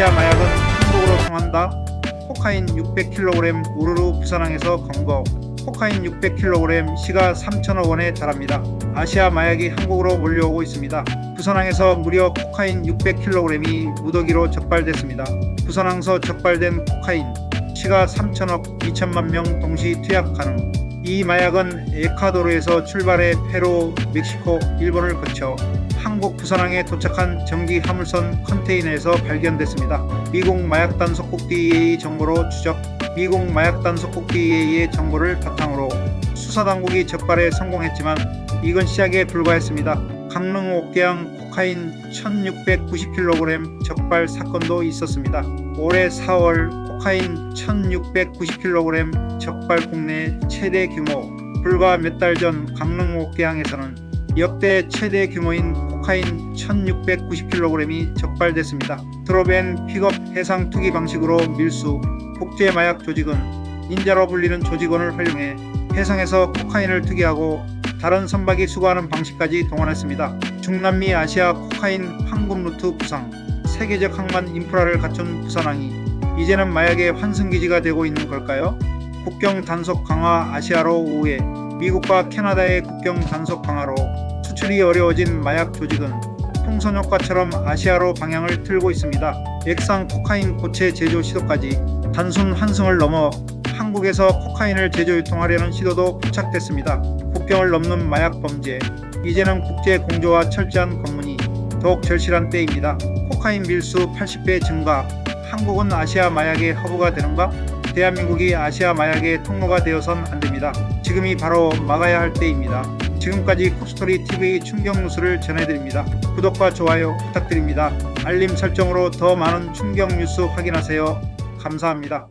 추진한다. 코카인 600kg 우르르 부산항에서 검거. 코카인 600kg 시가 3천억 원에 달합니다. 아시아 마약이 한국으로 몰려오고 있습니다. 부산항에서 무려 코카인 600kg이 무더기로 적발됐습니다. 부산항서 적발된 코카인 시가 3천억 2천만 명 동시 투약 가능. 이 마약은 에콰도르에서 출발해 페루, 멕시코, 일본을 거쳐 한국 부산항에 도착한 전기 화물선 컨테이너에서 발견됐습니다. 미국 마약 단속국 DEA 정보로 추적, 미국 마약 단속국 DEA의 정보를 바탕으로 수사 당국이 적발에 성공했지만 이건 시작에 불과했습니다. 강릉 옥계항 코카인 1690kg 적발 사건도 있었습니다. 올해 4월 코카인 1690kg 적발 국내 최대 규모 불과 몇 달 전 강릉 옥계항에서는 역대 최대 규모인 코카인 1690kg이 적발됐습니다. 드롭앤 픽업 해상 투기 방식으로 밀수 국제 마약 조직은 닌자로 불리는 조직원을 활용해 해상에서 코카인을 투기하고 다른 선박이 수거하는 방식까지 동원했습니다. 중남미 아시아 코카인 황금 루트 부상, 세계적 항만 인프라를 갖춘 부산항이 이제는 마약의 환승기지가 되고 있는 걸까요? 국경 단속 강화 아시아로 우회, 미국과 캐나다의 국경 단속 강화로 수출이 어려워진 마약 조직은 풍선 효과처럼 아시아로 방향을 틀고 있습니다. 액상 코카인 고체 제조 시도까지 단순 환승을 넘어 한국에서 코카인을 제조 유통하려는 시도도 포착됐습니다. 국경을 넘는 마약 범죄, 이제는 국제 공조와 철저한 검문이 더욱 절실한 때입니다. 코카인 밀수 80배 증가, 한국은 아시아 마약의 허브가 되는가? 대한민국이 아시아 마약의 통로가 되어선 안 됩니다. 지금이 바로 막아야 할 때입니다. 지금까지 컵스토리 TV 충격 뉴스를 전해드립니다. 구독과 좋아요 부탁드립니다. 알림 설정으로 더 많은 충격 뉴스 확인하세요. 감사합니다.